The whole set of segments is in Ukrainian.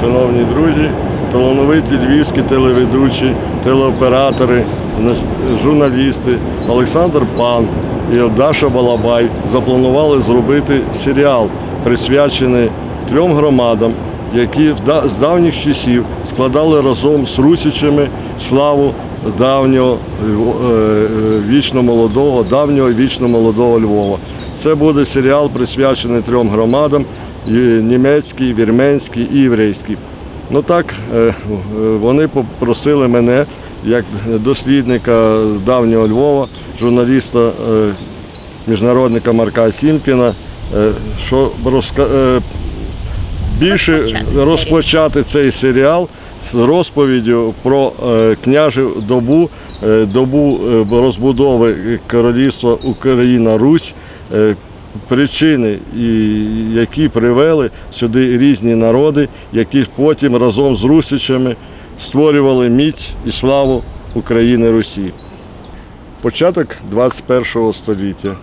шановні друзі, талановиті львівські телеведучі, телеоператори, журналісти Олександр Пан і Даша Балабай запланували зробити серіал, присвячений трьом громадам, які з давніх часів складали разом з русичами славу давнього е, вічно молодого, давнього вічно молодого Львова. Це буде серіал присвячений трьом громадам: німецький, вірменський і єврейський. Ну так, е, е, вони попросили мене, як дослідника давнього Львова, журналіста, е, міжнародника Марка Сімкіна, е, що розка- е, більше Розпочати розпочати цей серіал з розповіддю про е, княжу добу, е, добу е, розбудови королівства Україна Русь. е, Причини, які привели сюди різні народи, які потім разом з русичами створювали міць і славу України Русі. Початок 21 століття.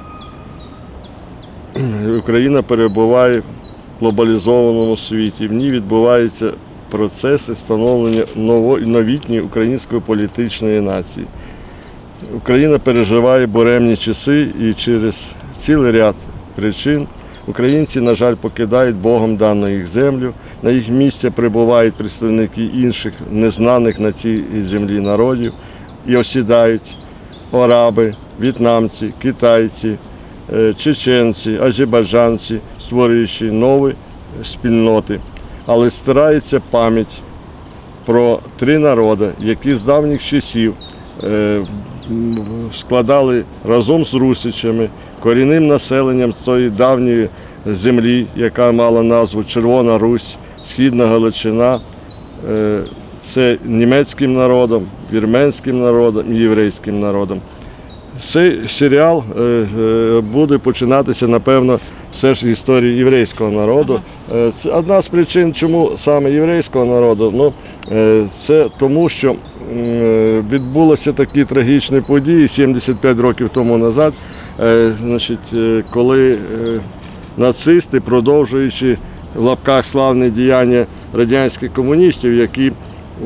Україна перебуває в глобалізованому світі. В ній відбуваються процеси становлення новітньої української політичної нації. Україна переживає буремні часи і через цілий ряд причин українці, на жаль, покидають Богом дану їх землю. На їх місце прибувають представники інших незнаних на цій землі народів і осідають араби, в'єтнамці, китайці, е, чеченці, азербайджанці, створюючи нові спільноти. Але стирається пам'ять про три народи, які з давніх часів е, складали разом з русичами, корінним населенням цієї давньої землі, яка мала назву Червона Русь, Східна Галичина. Е, Це німецьким народом, вірменським народом і єврейським народом. Цей серіал е, е, буде починатися, напевно, все ж з історії єврейського народу. Це одна з причин, чому саме єврейського народу. Ну, це тому, що відбулися такі трагічні події 75 років тому назад, е, значить, е, коли е, нацисти, продовжуючи в лапках славне діяння радянських комуністів, які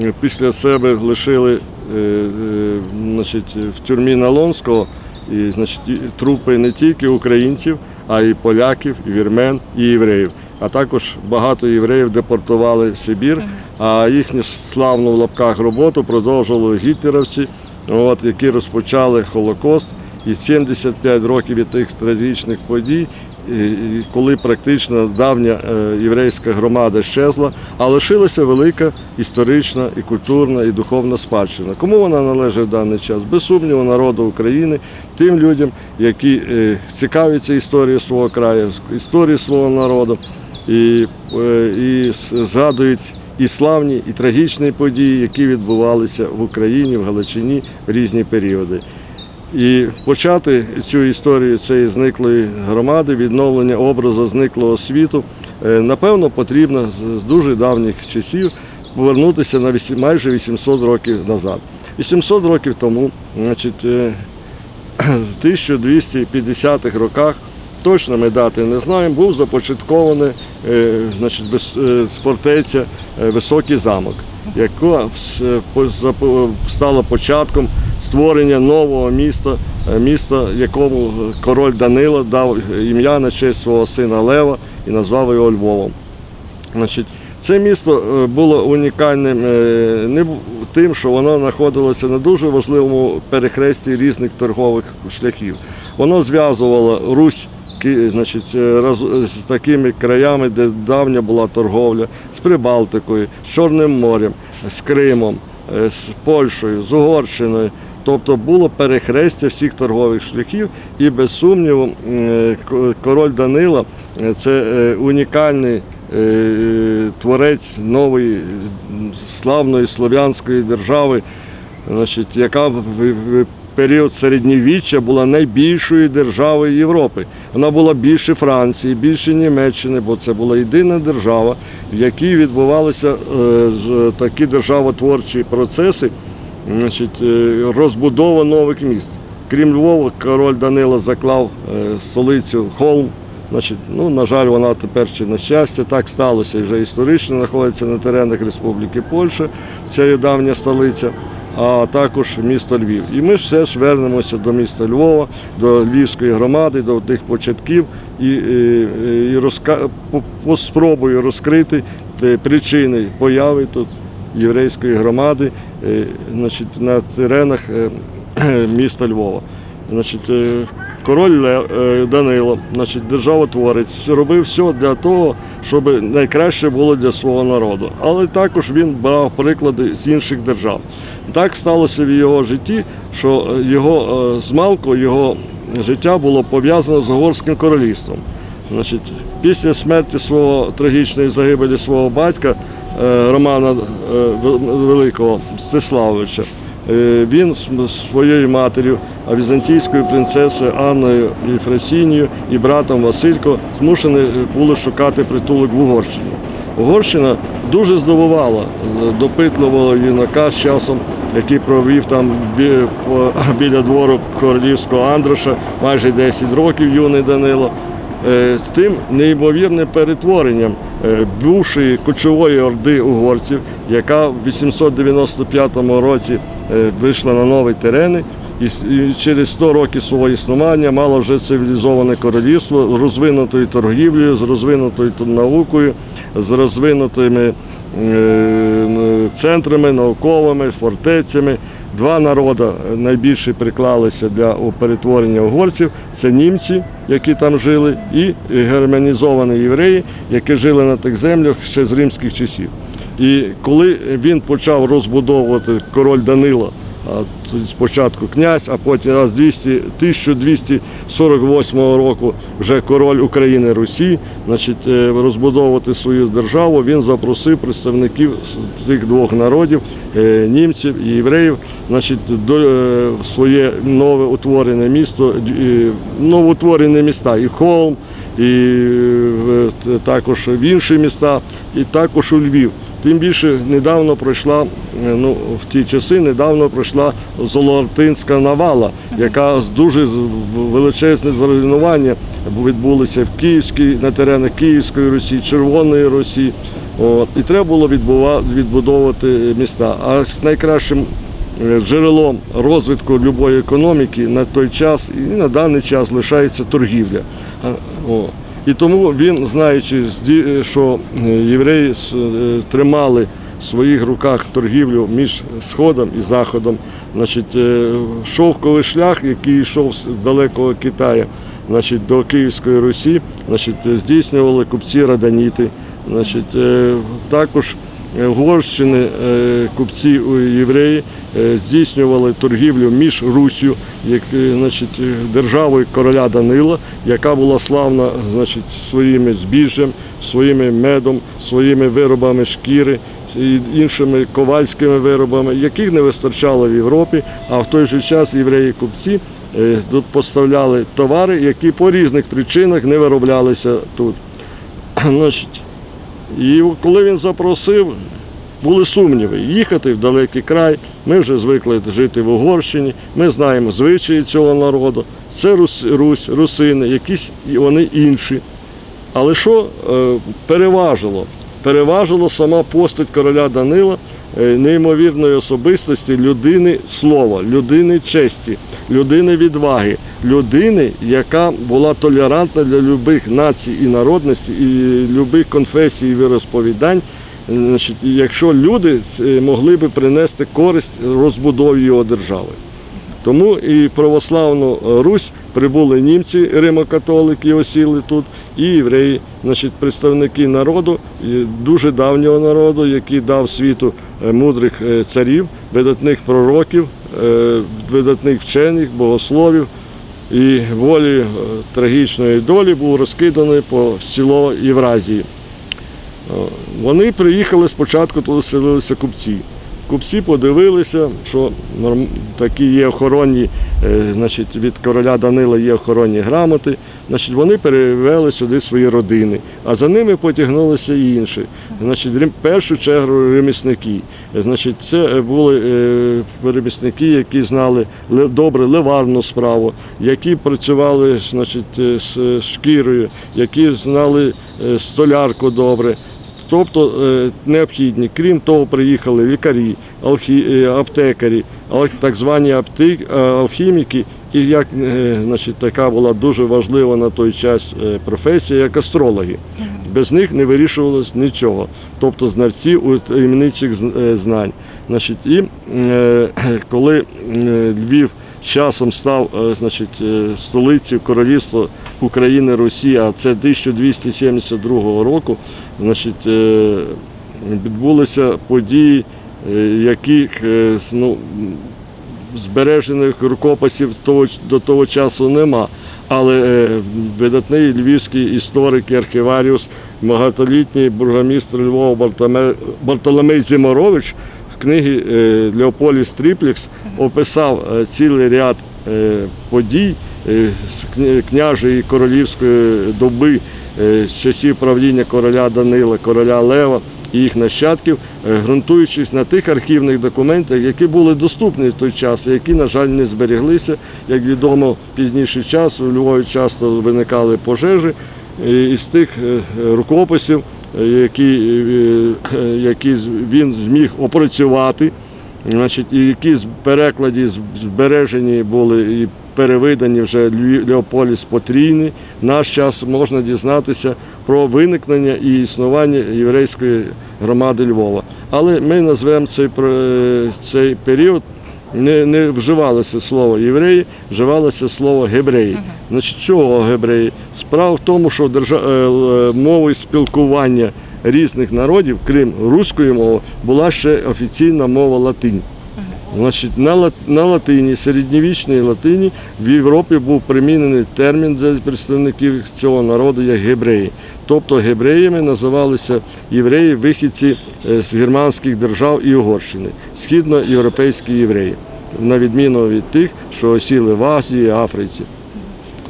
е, після себе лишили е, е, значить, в тюрмі Налонського і, значить, трупи не тільки українців, а й поляків, і вірмен, і євреїв. А також багато євреїв депортували в Сибір, а їхню славну в лапках роботу продовжували гітлерівці, от, які розпочали Холокост. І 75 років від тих трагічних подій, коли практично давня е, єврейська громада щезла, а лишилася велика історична і культурна і духовна спадщина. Кому вона належить в даний час? Без сумніву, народу України, тим людям, які е, цікавляться історією свого краю, історією свого народу і, е, і згадують і славні, і трагічні події, які відбувалися в Україні, в Галичині в різні періоди. І почати цю історію цієї зниклої громади, відновлення образу зниклого світу, е, напевно, потрібно з- дуже давніх часів повернутися на майже 800 років назад. 800 років тому, значить, е, в 1250-х роках, точно ми дати не знаємо, був започаткований е, значить, фортеця Високий замок, яка стала початком створення нового міста, е, міста, якому король Данило дав ім'я на честь свого сина Лева і назвав його Львовом. Значить, це місто е, було унікальним е, не тим, що воно знаходилося на дуже важливому перехресті різних торгових шляхів. Воно зв'язувало Русь значить, е, з такими краями, де давня була торговля, з Прибалтикою, з Чорним морем, з Кримом, е, з Польщею, з Угорщиною. Тобто було перехрестя всіх торгових шляхів, і без сумніву король Данила е, це е, унікальний е, творець нової славної слов'янської держави, значить, яка в період середньовіччя була найбільшою державою Європи. Вона була більше Франції, більше Німеччини, бо це була єдина держава, в якій відбувалися такі державотворчі процеси, значить, е, розбудова нових міст. Крім Львова, король Данило заклав е, столицю Холм, Значить, ну, на жаль, вона тепер чи на щастя так сталося і вже історично знаходиться на теренах Республіки Польща, це є давня столиця, а також місто Львів. І ми все ж вернемося до міста Львова, до Львівської громади, до тих початків і, і, і розка... спробую розкрити е, причини появи тут єврейської громади е, значить, на теренах е, міста Львова. Значить, е, король е, Данило, значить, державотворець, робив все для того, щоб найкраще було для свого народу. Але також він брав приклади з інших держав. Так сталося в його житті, що е, його е, змалку, його життя було пов'язано з Угорським королівством. Значить, після смерті свого трагічної загибелі свого батька е, Романа е, Великого Стиславовича, е, він з своєю матір'ю, візантійською принцесою Анною Єфросінією і братом Василько змушені були шукати притулок в Угорщині. Угорщина дуже здивувала е, допитливого юнака з часом, який провів там біля двору королівського Андроша майже 10 років юний Данило. Е, З тим неймовірним перетворенням е, бувшої кочової орди угорців, яка в 895 році е, вийшла на нові терени і через 100 років свого існування мало вже цивілізоване королівство з розвинутою торгівлею, з розвинутою наукою, з розвинутими центрами науковими, фортецями. Два народи найбільше приклалися для перетворення угорців це німці, які там жили, і германізовані євреї, які жили на тих землях ще з римських часів. І коли він почав розбудовувати король Данило, а тоді спочатку князь, а потім аж 200, 1248 року вже король України Русі, значить, е, розбудовувати свою державу, він запросив представників цих двох народів, е, німців і євреїв, значить, до е, своє нове утворене місто, новоутворені міста, і Холм, і також в інші міста, і також у Львів. Тим більше недавно пройшла, е, ну в ті часи недавно пройшла Золотинська навала, яка з дуже величезне зруйнування відбулося в Київській на теренах Київської Русі, Червоної Русі. От, і треба було відбудовувати міста. А найкращим е, джерелом розвитку будь-якої економіки на той час і на даний час лишається торгівля. О. І тому він, знаючи, що е, євреї е, тримали в своїх руках торгівлю між Сходом і Заходом, значить, е, шовковий шлях, який йшов з далекого Китаю, значить, до Київської Русі, значить, е, здійснювали купці раданіти. Значить, е, також е, Угорщини е, купці е, євреї е, здійснювали торгівлю між Руссю, як, е, значить, е, державою короля Данила, яка була славна значить, своїми збіжжям, своїми медом, своїми виробами шкіри і іншими ковальськими виробами, яких не вистачало в Європі, а в той же час євреї-купці е, поставляли товари, які по різних причинах не вироблялися тут. Значить, і коли він запросив, були сумніви їхати в далекий край. Ми вже звикли жити в Угорщині, ми знаємо звичаї цього народу. Це Русь, русини, якісь вони інші. Але що е, переважило? Переважила сама постать короля Данила, неймовірної особистості людини слова, людини честі, людини відваги, людини, яка була толерантна для любих націй і народностей, і любих конфесій і віросповідань. Якщо люди е, могли би принести користь розбудові його держави. Тому і православну е, Русь прибули німці, римокатолики осіли тут, і євреї, значить, представники народу, дуже давнього народу, який дав світу е, мудрих е, царів, видатних пророків, е, видатних вчених, богословів. І волі трагічної долі був розкиданий по село Євразії. Вони приїхали спочатку, туди селилися купці. Купці подивилися, що такі є охоронні, е, значить, від короля Данила є охоронні грамоти. Значить, вони перевели сюди свої родини, а за ними потягнулися і інші. Значить, першу чергу ремісники. Значить, це е, були е, ремісники, які знали добре ливарну справу, які працювали значить, з шкірою, які знали столярку добре. Тобто е, необхідні. Крім того, приїхали лікарі, е, аптекарі, так звані е, алхіміки, і як значить, така була дуже важлива на той час професія, як астрологи. Без них не вирішувалось нічого. Тобто знавці у таємничих е, знань. Значить, і коли Львів з часом став значить, столицею королівства України Росія, а це 1272 року, значить, е, відбулися події, е, яких е, ну, збережених рукописів до того часу нема. Але видатний львівський історик і архіваріус, багатолітній бургомістр Львова Бартоломей Зиморович в книгі Леополіс Тріплікс описав цілий ряд подій з княжої королівської доби е, з часів правління короля Данила, короля Лева і їх нащадків, е, ґрунтуючись на тих архівних документах, які були доступні в той час, які, на жаль, не зберіглися. Як відомо, пізніший час у Львові часто виникали пожежі. Із тих е, рукописів, е, які, е, е, які він зміг опрацювати, значить, і які з перекладі збережені були і перевидані вже Леополіс Потрійний, наш час можна дізнатися про виникнення і існування єврейської громади Львова. Але ми назвемо цей, цей період. Не, не вживалося слово євреї, вживалося слово гебреї. Значить, чого гебреї? Справа в тому, що держа... е, е, мовою спілкування різних народів, крім руської мови, була ще офіційна мова латинь. Значить, на, ла- на латині, середньовічній латині в Європі був примінений термін для представників цього народу як гебреї. Тобто гебреями називалися євреї, вихідці е, з германських держав і Угорщини, східноєвропейські євреї, на відміну від тих, що осіли в Азії, Африці.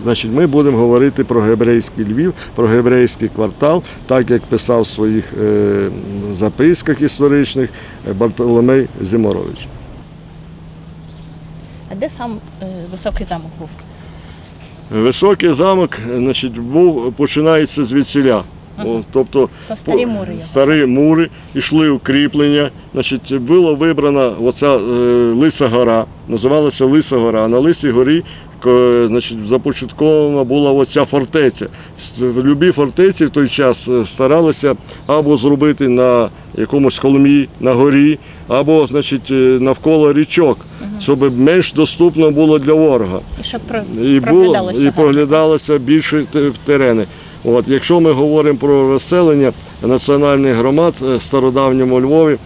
Значить, ми будемо говорити про гебрейський Львів, про гебрейський квартал, так як писав в своїх е, записках історичних е, Бартоломей Зиморович. А де сам е, високий замок був? Високий замок значить, був, починається звідсіля. Ага. тобто То старі мури його. старі мури, йшли укріплення. Значить, була вибрана оця е, Лиса гора, називалася Лиса гора. На Лисій горі значить, започаткована була оця фортеця. В любій фортеці в той час е, старалися або зробити на якомусь холмі, на горі, або значить, е, навколо річок, щоб менш доступно було для ворога І щоб про... і було проглядалося і проглядалося більше те- терени. От, якщо ми говоримо про розселення національних громад е, в стародавньому Львові,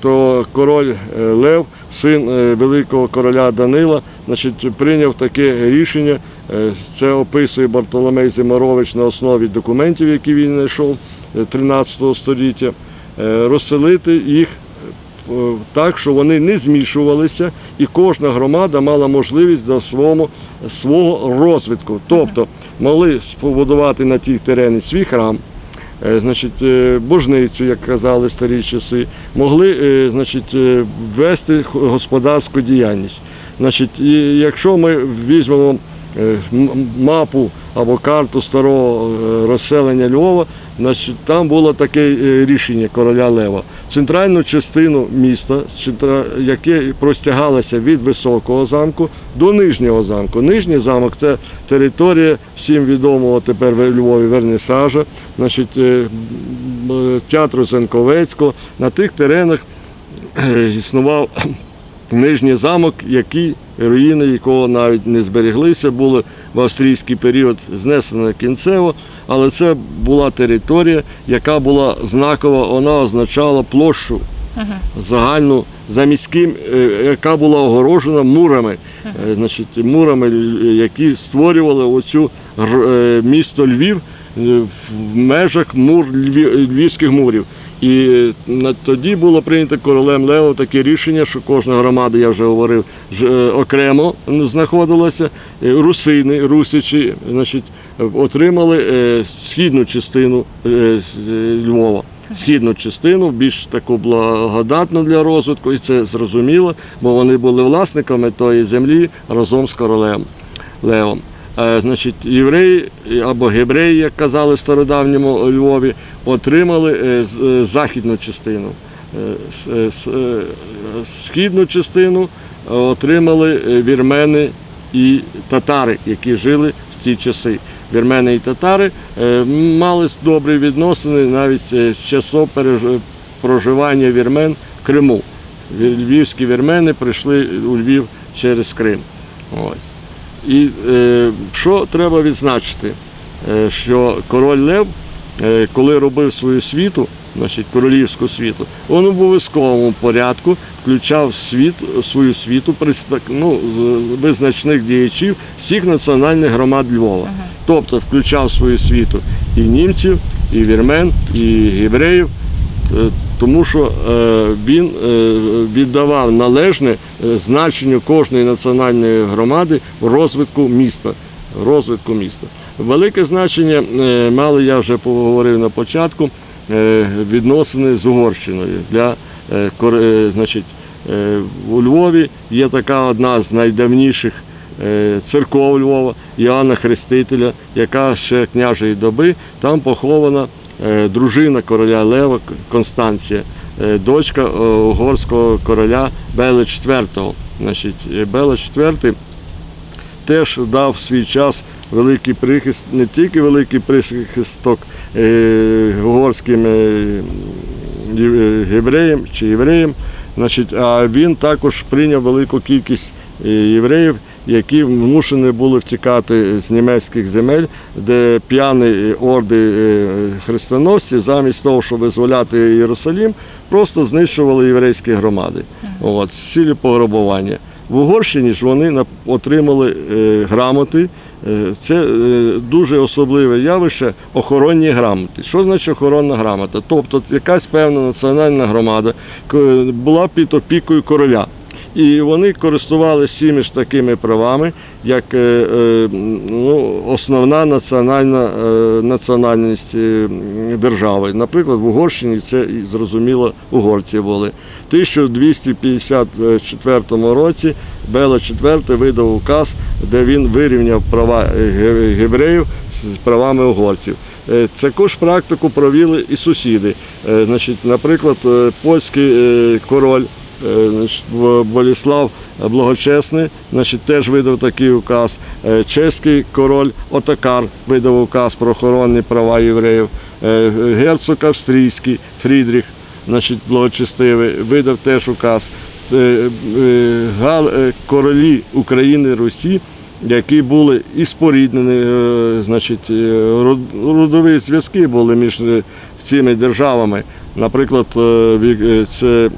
то король е, Лев, син е, великого короля Данила, значить, прийняв таке рішення. е, Це описує Бартоломей Зиморович на основі документів, які він знайшов е, 13 століття, розселити їх так, що вони не змішувалися, і кожна громада мала можливість до свого, свого розвитку. Тобто могли побудувати на тій терені свій храм. Е, Значить, е, божницю, як казали в старі часи, могли е, значить, вести господарську діяльність. Значить, і якщо ми візьмемо мапу або карту старого е, розселення Львова, там було таке е, рішення короля Лева. Центральну частину міста, яке простягалося від високого замку до нижнього замку. Нижній замок це територія всім відомого тепер в Львові Вернисажа, значить, е, театру Зенковецького. На тих теренах існував нижній замок, який руїни якого навіть не збереглися, були в австрійський період знесено кінцево, але це була територія, яка була знакова, вона означала площу загальну за міським, е, яка була огорожена мурами, Е, значить, мурами, які створювали оцю е, місто Львів в межах мур львівських мурів. І тоді було прийнято королем Лео таке рішення, що кожна громада, я вже говорив, е, окремо знаходилася. Е, Русини, русичі, значить, отримали е, східну частину е, е, Львова. Східну частину, більш таку благодатну для розвитку, і це зрозуміло, бо вони були власниками тої землі разом з королем Левом. Е, Значить, євреї або гебреї, як казали в стародавньому Львові, отримали е, е, західну частину. Східну частину отримали вірмени і татари, які жили в ті часи. Вірмени і татари мали добрі відносини навіть з переж- проживання вірмен в Криму. Львівські вірмени прийшли у Львів через Крим. Ось. І е, що треба відзначити, е, що король Лев, е, коли робив свою світу, значить королівську світу, він в обов'язковому порядку включав світ, свою світу ну, визначних діячів всіх національних громад Львова. Тобто включав свою світу і німців, і вірмен, і євреїв, Е, тому що е, він е, віддавав належне е, значенню кожної національної громади в розвитку міста. Розвитку міста. Велике значення мали, я вже поговорив на початку, відносини з Угорщиною. Для, значить, у Львові є така одна з найдавніших церков Львова, Іоанна Хрестителя, яка ще княжої доби, там похована дружина короля Лева Констанція, е, дочка е, угорського короля Бели IV. Значить, е, Бела IV теж дав свій час великий прихист, не тільки великий прихисток е, угорським е, євреям чи євреям, значить, а він також прийняв велику кількість е, євреїв, які вимушені були втікати з німецьких земель, де п'яні орди е, хрестоносців, замість того, щоб визволяти Єрусалім, просто знищували єврейські громади. От, з цілі пограбування. В Угорщині ж вони отримали е, грамоти. Е, Це дуже особливе явище охоронні грамоти. Що значить охоронна грамота? Тобто якась певна національна громада була під опікою короля. І вони користувалися всіми ж такими правами, як е, е, ну, основна національна е, національність держави. Наприклад, в Угорщині це зрозуміло угорці були. В 1254 році Бела IV видав указ, де він вирівняв права е, з правами угорців. Таку ж практику провели і сусіди. Значить, наприклад, польський король Боліслав Благочесний значить, теж видав такий указ. Е, Чеський король Отакар видав указ про охоронні права євреїв. Е, Герцог австрійський Фрідріх, значить, благочестивий, видав теж указ. Е, е, королі України Русі, які були і споріднені, е, значить, е, родові зв'язки були між е, цими державами. Наприклад, е, е, це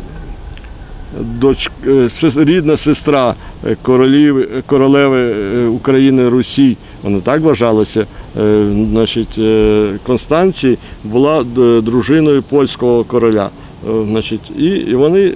доч... е, рідна сестра е, королів... королеви е, України Русі, вона так вважалася, значить, Констанції була дружиною польського короля. Значить, і вони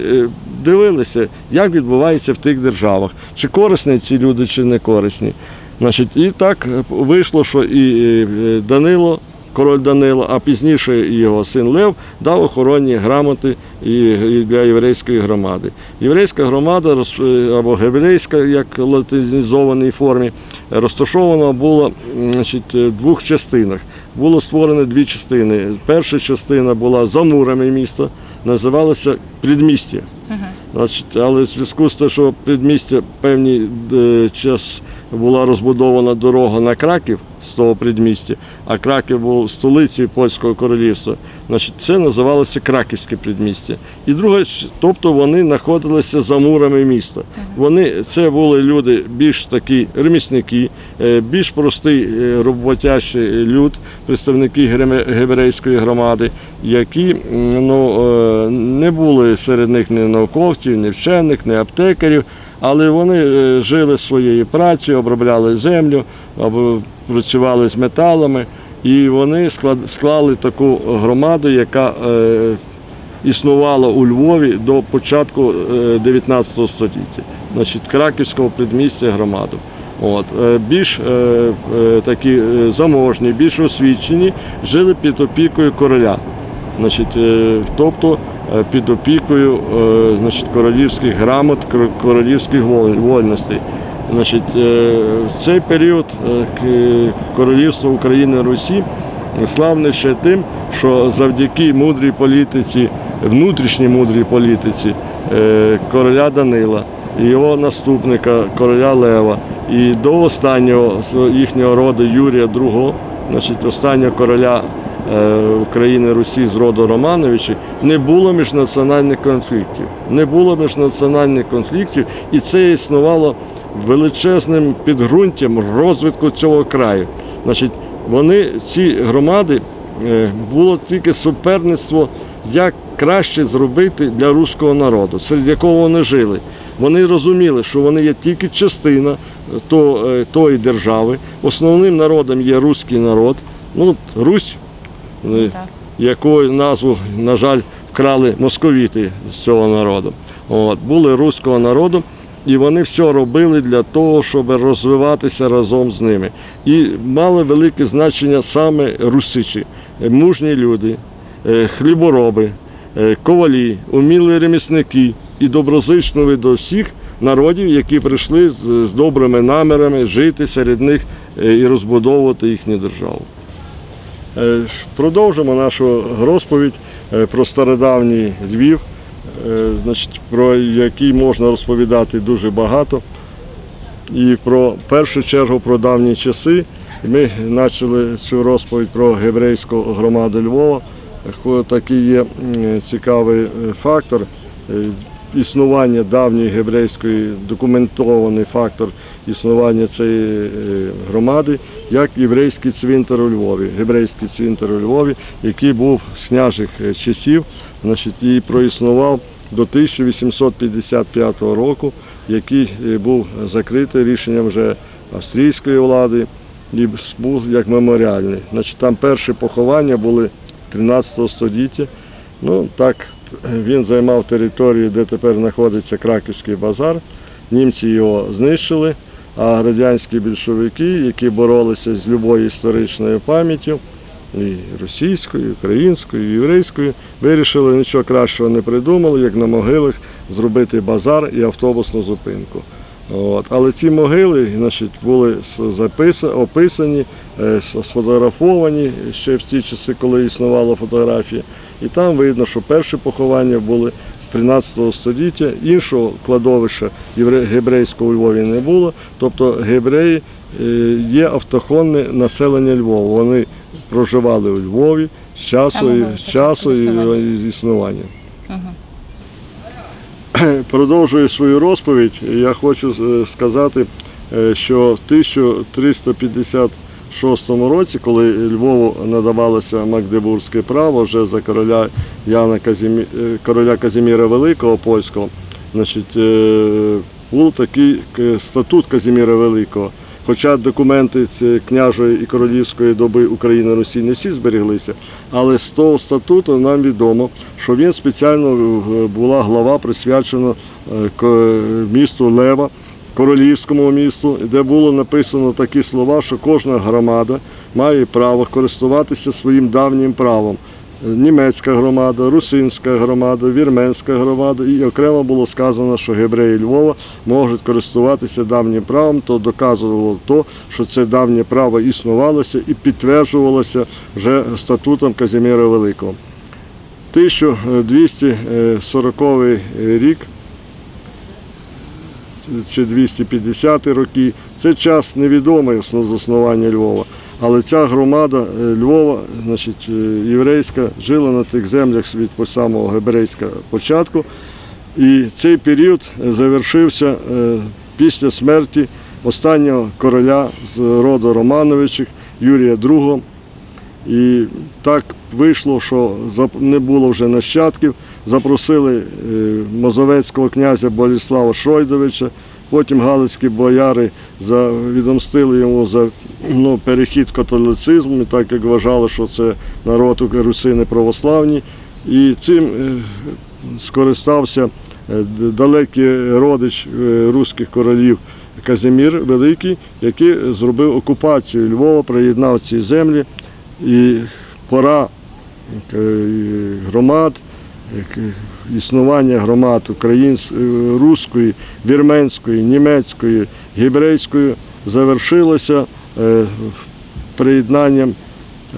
дивилися, як відбувається в тих державах, чи корисні ці люди, чи не корисні. Значить, і так вийшло, що і Данило, король Данило, а пізніше його син Лев дав охоронні грамоти і, для єврейської громади. Єврейська громада е, або гебрейська, як в латинізованій формі, розташована була значить, е, в двох частинах. Було створено дві частини. Перша частина була за мурами міста, називалася Предмістя. Значить, але в зв'язку з тим, що предмістя певний е, час була розбудована дорога на Краків з того предмістя, а Краків був столицею польського королівства. Значить, це називалося Краківське предмістя. І друге, тобто вони знаходилися за мурами міста. Вони це були люди більш такі ремісники, е, більш простий е, роботящий люд, представники гебрейської громади, які ну, е, не були серед них ні науковців, ні вчених, ні аптекарів, але вони жили своєю працею, обробляли землю, або працювали з металами. І вони склали таку громаду, яка е, існувало у Львові до початку е, 19 століття, значить, Краківського предмістя громаду. От. е, Більш е, е, такі е, заможні, більш освічені жили під опікою короля. Значить, е, тобто е, під опікою е, значить, королівських грамот, королівських вольностей. Значить, е, в цей період е, к- королівство України Русі славне ще тим, що завдяки мудрій політиці, внутрішній мудрій політиці е, короля Данила і його наступника короля Лева, і до останнього їхнього роду Юрія II, значить, останнього короля України Русі з роду Романовичів, не було міжнаціональних конфліктів. Не було міжнаціональних конфліктів, і це існувало величезним підґрунтям розвитку цього краю. Значить, вони, ці громади, е, було тільки суперництво, як краще зробити для руського народу, серед якого вони жили. Вони розуміли, що вони є тільки частина е, то- е, тої держави. Основним народом є руський народ. Ну, Русь, е, якою назву, на жаль, вкрали московіти з цього народу. От, були руського народу, і вони все робили для того, щоб розвиватися разом з ними. І мали велике значення саме русичі, Е, мужні люди, е, хлібороби, е, ковалі, умілі ремісники і доброзичливі до всіх народів, які прийшли з, добрими намірами жити серед них і розбудовувати їхню державу. Продовжимо нашу розповідь про стародавній Львів, значить, про який можна розповідати дуже багато. І про в першу чергу про давні часи. Ми почали цю розповідь про гебрейську громаду Львова. Такий є цікавий е, фактор. е, Існування давньої гебрейської документований фактор існування цієї е, громади, як єврейський цвинтар у Львові, гебрейський цвинтар у Львові, який був з княжих е, часів, значить, і проіснував до 1855 року, який е, був закритий рішенням вже австрійської влади і був як меморіальний. Значить, там перші поховання були 13 століття. Ну, так, він займав територію, де тепер знаходиться Краківський базар. Німці його знищили, а радянські більшовики, які боролися з любою історичною пам'яттю, і російською, і українською, і єврейською, вирішили нічого кращого не придумали, як на могилах зробити базар і автобусну зупинку. От. Але ці могили значить, були с- записа- описані, е, сфотографовані ще в ті часи, коли існувала фотографія. І там видно, що перші поховання були з 13 століття, іншого кладовища гебрейського у Львові не було. Тобто гебреї е, є автохонне населення Львова. Вони проживали у Львові з часу, і- з часу і- існування. Продовжую свою розповідь. Я хочу е, сказати, е, що в 1356 році, коли Львову надавалося Магдебурзьке право вже за короля Яна Казімі... е, короля Казіміра Великого польського, значить, був такий статут Казіміра Великого. Хоча документи княжої і королівської доби України Русі не всі зберіглися, але з того статуту нам відомо, що він спеціально е, була глава присвячена е, місту Лева, королівському місту, де було написано такі слова, що кожна громада має право користуватися своїм давнім правом. Німецька громада, русинська громада, вірменська громада, і окремо було сказано, що гебреї Львова можуть користуватися давнім правом, то доказувало то, що це давнє право існувалося і підтверджувалося вже статутом Казіміра Великого. 1240 рік чи 250 роки. Це час невідомий з заснування Львова. Але ця громада е, Львова, значить, е, єврейська, жила на тих землях від самого гебрейська початку. І цей період е, завершився після смерті останнього короля з роду Романовичів Юрія II. І так вийшло, що не було вже нащадків. Запросили мозовецького князя Боліслава Шойдовича, потім галицькі бояри за, відомстили йому за ну, перехід в католицизм, так як вважали, що це народ русини православні. І цим е, скористався е, далекий родич е, руських королів Казимір Великий, який зробив окупацію Львова, приєднав ці землі. І пора громад, існування громад української, руської, вірменської, німецької, гібрейської завершилося е, приєднанням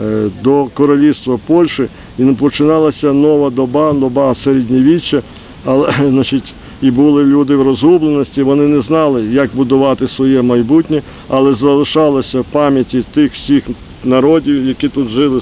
е, до королівства Польщі. І починалася нова доба, доба середньовіччя, але значить, і були люди в розгубленості, вони не знали, як будувати своє майбутнє, але залишалося в пам'яті тих всіх народів, які тут жили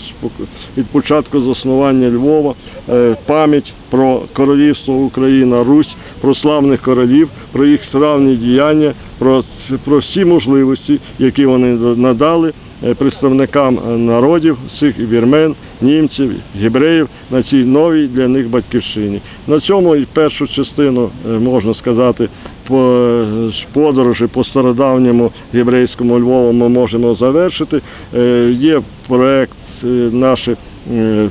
від початку заснування Львова, е, пам'ять про королівство Україна, Русь, про славних королів, про їх славні діяння, про, про всі можливості, які вони надали е, представникам е, народів, цих вірмен, німців, гібреїв на цій новій для них батьківщині. На цьому і першу частину, можна сказати, е, подорожі по стародавньому єврейському Львову ми можемо завершити. Е, Є проект е, наші е,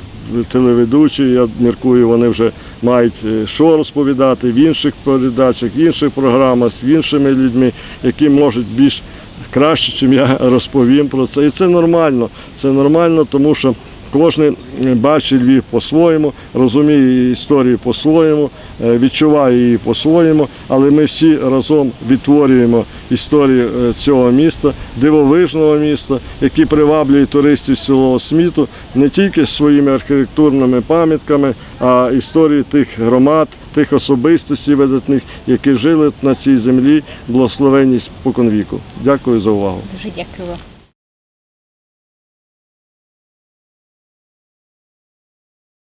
телеведучі, я міркую, вони вже мають що розповідати в інших передачах, в інших програмах з іншими людьми, які можуть більш краще, ніж я розповім про це. І це нормально. Це нормально, тому що кожен бачить Львів по-своєму, розуміє історію по-своєму, е, відчуває її по-своєму, але ми всі разом відтворюємо історію е, цього міста, дивовижного міста, який приваблює туристів з цілого світу не тільки своїми архітектурними пам'ятками, а історією тих громад, тих особистостей видатних, які жили на цій землі, благословенність споконвіку. Дякую за увагу. Дуже дякую.